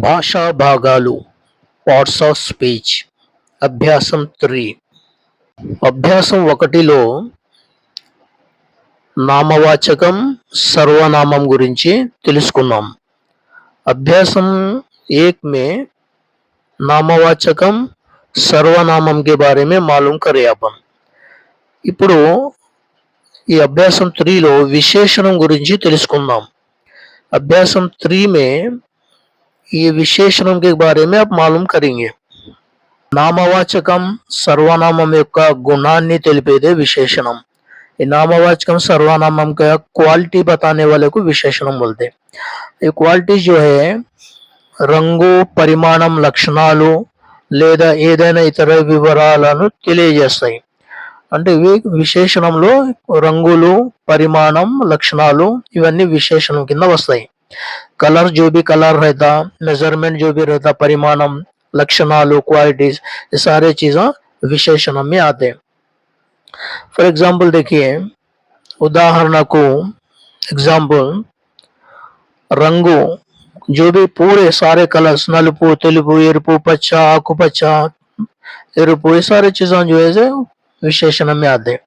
భాషా భాగాలు parts of speech అభ్యాసం త్రీ అభ్యాసం ఒకటిలో నామవాచకం సర్వనామం గురించి తెలుసుకున్నాం అభ్యాసం एक में నామవాచకం సర్వనామం के बारे में मालूम करे अपन ఇప్పుడు ఈ అభ్యాసం త్రీలో విశేషణం గురించి తెలుసుకుందాం అభ్యాసం త్రీ में ये విశేషణం के बारे में आप मालूम करेंगे నామవాచకం సర్వనామం యొక్క గుణాన్ని తెలిపేదే విశేషణం. ఈ నామవాచకం సర్వనామం का क्वालिटी बताने वाले को विशेषणम बोलते ये क्वालिटी రంగు పరిమాణం లక్షణాలు లేదా ఏదైనా ఇతర వివరాలను తెలియజేస్తాయి. అంటే ఇవి విశేషణంలో రంగులు పరిమాణం లక్షణాలు ఇవన్నీ విశేషణం కింద వస్తాయి. कलर जो भी कलर रहता मेजरमेंट जो भी रहता परिमाणम लक्षणालु क्वालिटीज ये सारे चीजें विशेषण में आते हैं फॉर एग्जाम्पल देखिए उदाहरण को एग्जाम्पल రంగు जो भी पूरे सारे कलर्स నలుపు తెలుపు ఎరుపు పచ్చ ఆకుపచ్చ ఎరుపు ये सारे चीजें जो है से విశేషణ में आते हैं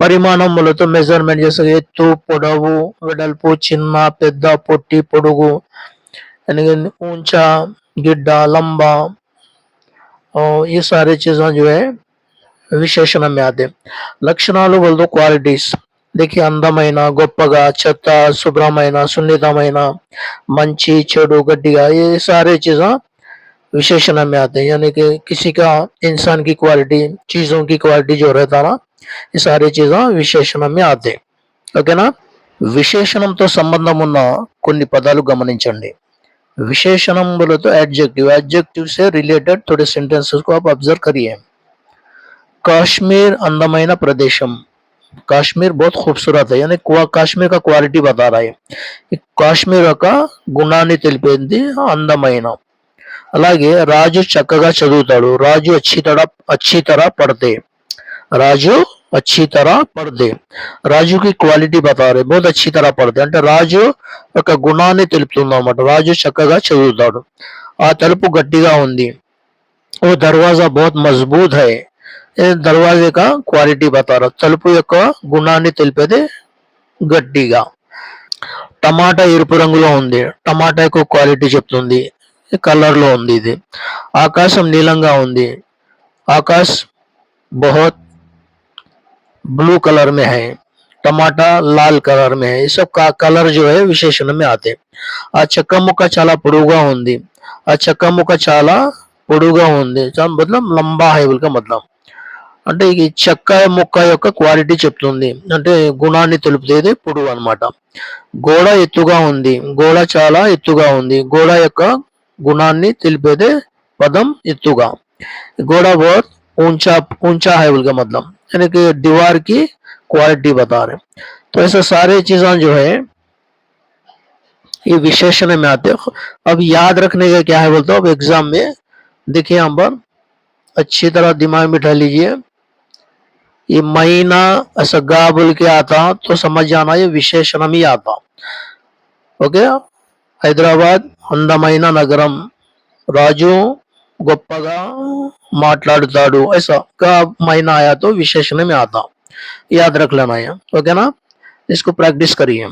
పరిమాణం మూలతో మెజర్మెంట్ చేసే ఎత్తు పొడవు వెడల్పు చిన్న పెద్ద పొట్టి పొడుగు यानी ऊंचा गिड्डा लंबा और ये सारे चीजें जो है విశేషణ में आते हैं లక్షణాలు बोलते क्वालिटीज देखिए అందమైన గొప్పగా చెత్త శుభ్రమైన సున్నితమైన మంచి చెడు గడ్డిగా ये सारे चीजें विशेषण में आते हैं यानी कि किसी का इंसान की क्वालिटी चीजों की क्वालिटी जो रहता ना ఈ సారీ చీజ విశేషణం में आते ఓకేనా విశేషణంతో సంబంధం ఉన్న కొన్ని పదాలు గమనించండి విశేషణములతో adjective adjective से रिलेटेड थोड़े sentences को आप ऑब्जर्व करिए काश्मीर అందమైన ప్రదేశం కాశ్మీర్ बहुत खूबसूरत है यानी क्वा- కాశ్మీర్ का క్వాలిటీ బతా रहा है ఈ కాశ్మీర్ యొక్క గుణాన్ని తెలిపేది అందమైన అలాగే రాజు చక్కగా చదువుతాడు. రాజు అచ్చి తర అచ్చి తర పడితే. రాజు అచ్చి తర పడితే. రాజుకి క్వాలిటీ బతారే. బహుత్ అచ్చి తర పడితే. అంటే రాజు ఒక గుణాన్ని తెలుపుతుంది అన్నమాట. రాజు చక్కగా చదువుతాడు. ఆ తలుపు గట్టిగా ఉంది. ఓ దర్వాజా బహుత్ మజబూత్ హై. ఏ దర్వాజే కా క్వాలిటీ బతారా? తలుపు యొక్క గుణాన్ని తెలిపేది గట్టిగా. టమాటా ఎరుపు రంగులో ఉంది. టమాటా యొక్క క్వాలిటీ చెప్తుంది. కలర్ లో ఉంది ఇది ఆకాశం నీలంగా ఉంది ఆకాశ్ बहुत ब्लू कलर में है टमाटा लाल कलर में है ये सब का कलर जो है విశేషణ में आते हैं. ఆ చెక్క ముక్క చాలా పొడుగుగా ఉంది ఆ చెక్క ముక్క చాలా పొడుగుగా ఉంది చాలా మతలబ్ లంబా హై బోల్ కా మతలబ్ అంటే ఈ చెక్క ముక్క యొక్క క్వాలిటీ చెప్తుంది అంటే గుణాన్ని తెలుపుతేది పొడుగు అన్నమాట గోడ ఎత్తుగా ఉంది గోడ చాలా ఎత్తుగా ఉంది గోడ యొక్క गुणा तिलपेदे पदम इतुगा घोड़ा बहुत ऊँचा ऊँचा है बोल के मतलब। यानी कि दीवार की क्वालिटी बता रहे तो ऐसे सारे चीजा जो है, ये विशेषण में आते हैं। अब याद रखने का क्या है बोलते अब एग्ज़ाम में देखिए यहाँ पर, अच्छी तरह दिमाग में बिठा लीजिए। ये महीना ऐसा गा बोल के आता तो समझ जाना ये विशेषण में आता। ओके? हैदराबाद అందమైన నగరం రాజు గొప్పగా మాట్లాడుతాడు ऐसा का महीना आया तो विशेषण में आता याद रख लेना है ओके ना इसको प्रैक्टिस करिए